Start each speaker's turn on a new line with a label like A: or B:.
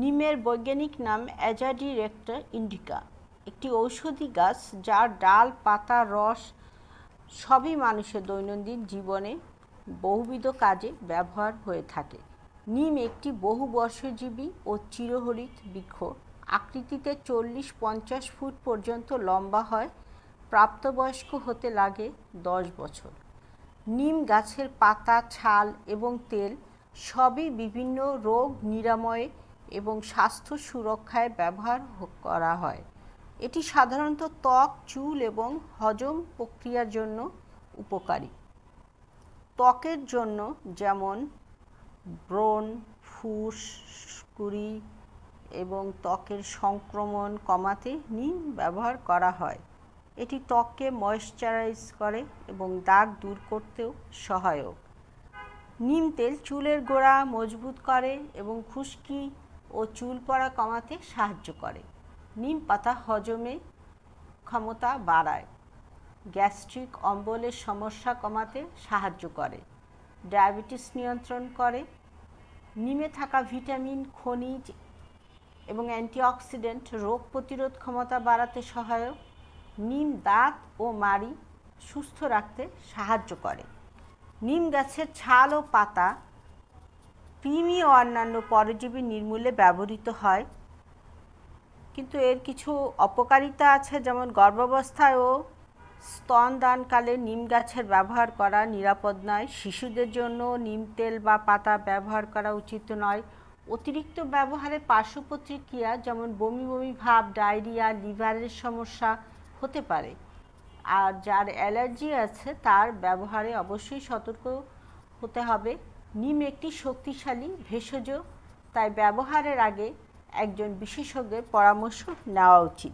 A: নিমের বৈজ্ঞানিক নাম অ্যাজাডি রেক্টা ইন্ডিকা। একটি ঔষধি গাছ যার ডাল, পাতা, রস সবই মানুষের দৈনন্দিন জীবনে বহুবিধ কাজে ব্যবহার হয়ে থাকে। নিম একটি বহুবর্ষজীবী ও চিরহরিত বৃক্ষ। আকৃতিতে চল্লিশ পঞ্চাশ ফুট পর্যন্ত লম্বা হয়, প্রাপ্তবয়স্ক হতে লাগে দশ বছর। নিম গাছের পাতা, ছাল এবং তেল সবই বিভিন্ন রোগ নিরাময়ে এবং স্বাস্থ্য সুরক্ষায় ব্যবহার করা হয়। এটি সাধারণত ত্বক, চুল এবং হজম প্রক্রিয়ার জন্য উপকারী। ত্বকের জন্য যেমন ব্রণ ফুসকুড়ি এবং ত্বকের সংক্রমণ কমাতে নিম ব্যবহার করা হয়। এটি ত্বককে ময়শ্চারাইজ করে এবং দাগ দূর করতেও সহায়ক। নিম তেল চুলের গোড়া মজবুত করে এবং খুশকি ও চুল পড়া কমাতে সাহায্য করে। নিম পাতা হজমে ক্ষমতা বাড়ায়। গ্যাস্ট্রিক অম্বলের সমস্যা কমাতে সাহায্য করে। ডায়াবেটিস নিয়ন্ত্রণ করে। নিমে থাকা ভিটামিন, খনিজ এবং অ্যান্টিঅক্সিডেন্ট রোগ প্রতিরোধ ক্ষমতা বাড়াতে সহায়ক। নিম দাঁত ও মাড়ি সুস্থ রাখতে সাহায্য করে। নিম গাছের ছাল ও পাতা কৃমি ও অন্যান্য পরজীবী নির্মূলে ব্যবহৃত হয়। কিন্তু এর কিছু অপকারিতা আছে, যেমন গর্ভাবস্থায় ও স্তনদানকালে নিম গাছের ব্যবহার করা নিরাপদ নয়। শিশুদের জন্য নিম তেল বা পাতা ব্যবহার করা উচিত নয়। অতিরিক্ত ব্যবহারে পার্শ্ব প্রতিক্রিয়া যেমন বমি বমি ভাব, ডায়রিয়া, লিভারের সমস্যা হতে পারে। আর যার অ্যালার্জি আছে, তার ব্যবহারে অবশ্যই সতর্ক হতে হবে। নিম একটি শক্তিশালী ভেষজ তাই ব্যবহারের আগে একজন বিশেষজ্ঞের পরামর্শ নেওয়া উচিত।